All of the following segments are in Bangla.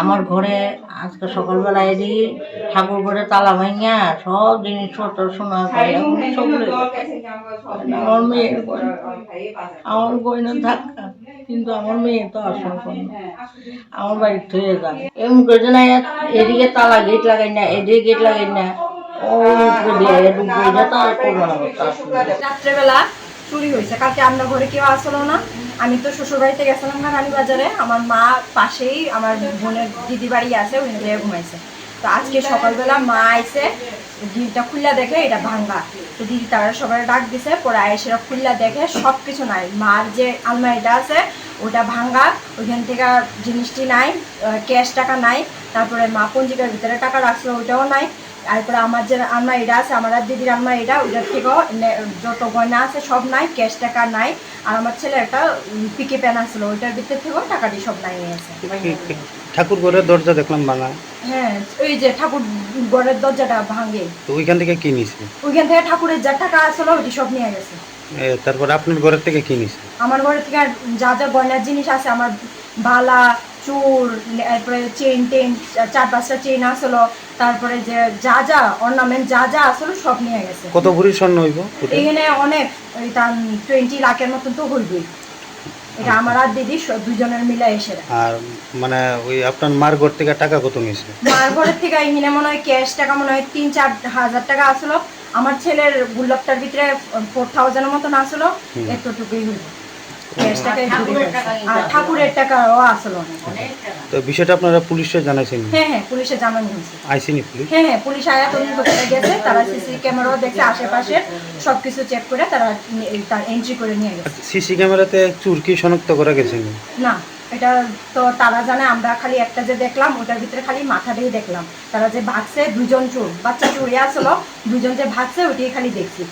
আমার ঘরে আজকে সকালবেলা এদি ঠাকুর ঘরে তালা ভাঙিয়া সব জিনিসপত্র শোনা করে গেছে। আমার মেয়ের আমার গয়না থাকা কিন্তু আমার মেয়ে তো আসল আমার বাড়ি থয়ে যাবে। এমন করে যে না এদিকে তালা গেট লাগাই না এদিকে গেট লাগাই না। ও উপরে দিয়ে ঢুকবে তো আর করব না রাত্রেবেলা চুরি হয়েছে। কালকে আমরা ঘরে কেউ আসলো না? আমি তো শ্বশুর বাড়িতে গেছিলাম না রানী বাজারে আমার মা পাশেই আমার বোনের দিদি বাড়ি আছে, ওই জায়গায় ঘুমাইছে। তো আজকে সকালবেলা মা আইসে দিদিটা খুললা দেখে এটা ভাঙ্গা। তো দিদি তারা সবাই ডাক দিছে, পরে আয়েসেরা খুললা দেখে সব কিছু নাই। মার যে আলমারিটা আছে, ওটা ভাঙ্গা, ওইখান থেকে জিনিসটি নাই ক্যাশ টাকা নাই, তারপরে মা পঞ্জিকার ভিতরে টাকা রাখছিল ওইটাও নাই। তারপরে আমার যে আলমারিটা আছে আমার আর দিদির আলমারিটা ওইটার থেকেও যত গয়না আছে সব নাই ক্যাশ টাকা নাই। আর আমার ছেলে একটা পিকে প্যান আসছিল ওইটার ভিতর থেকেও টাকাটি সব নাই নিয়েছে ঠাকুর ঘরের দরজা দেখলাম ভাঙা। হ্যাঁ ওই যে ঠাকুর ঘরের দরজাটা ভাঙে। তো ওইখান থেকে কি নিছে? ওইখান থেকে ঠাকুরের যা টাকা আসলো ওইটি সব নিয়ে গেছে। তারপর আপনার ঘরের থেকে কি নিছে? আমার ঘরে থেকে যা যা গয়নার জিনিস আছে আমার বালা চুর তারপরে চেন টেন চার পাঁচটা চেন আসলো তারপরে যে যা যা অর্নামেন্ট যা যা আসলো সব নিয়ে গেছে। কত ভরি স্বর্ণ হইব এখানে অনেক ওই তার টোয়েন্টি লাখের মতন তো হইবই। এটা আমার আর দিদি দুজনের মিলে এসে আর মানে ওই আপনার মার ঘর থেকে টাকা কত নিছে মার ঘরের থেকে এখানে মনে হয় ক্যাশ টাকা মনে হয় তিন চার হাজার টাকা আসলো। আমার ছেলের গুল্লকটার ভিতরে ফোর থাউজেন্ডের মতন আসলো। এতটুকুই টাকা ঠাকুরের টাকা আর ঠাকুরের টাকাও আসলো অনেক অনেক টাকা। তো বিষয়টা আপনারা পুলিশে জানাইছেন? হ্যাঁ হ্যাঁ পুলিশে জানানো হয়েছে। আইসিনি পুলিশ? হ্যাঁ হ্যাঁ পুলিশ আয়া তদন্ত করে গেছে তারা সিসি ক্যামেরাও দেখছে আশেপাশে সবকিছু চেক করে তারা তার এন্ট্রি করে নিয়ে গেছে। সিসি ক্যামেরাতে চুর কি শনাক্ত করা গেছে না এটা তো তারা জানে আমরা খালি একটা যে দেখলাম ওটার ভিতরে খালি মাথাটাই দেখলাম। তারা যে ভাগছে দুজন চোর বাচ্চা চুরি আসলো দুজন যে ভাগছে ওটাই খালি দেখছি।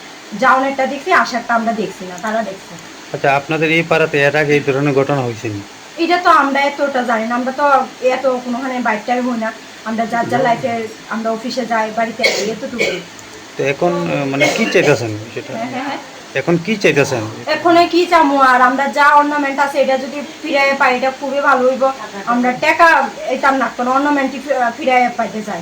জাউনেরটা দেখছি আশারটা আমরা দেখছি না তারা দেখছে। আচ্ছা আপনাদের এই পাড়াতে এর আগে এই ধরনের ঘটনা হয়েছে এটা তো আমরা এতটা জানি না আমরা তো এত কোনোখানে বাইকটাই হই না। আমরা যার যার লাইফে আমরা অফিসে যাই বাড়িতে আসি এতটুকু তো এখন মানে কি চাইতেছেন সেটা? হ্যাঁ হ্যাঁ হ্যাঁ। এখন কি চাইতেছেন? এখন কি চামু আর আমরা যা অর্নামেন্ট আছে এটা যদি ফিরে পাই এটা খুবই ভালো হইব। আমরা টাকা এটা না কোনো অর্নামেন্টই ফিরে পাইতে চাই।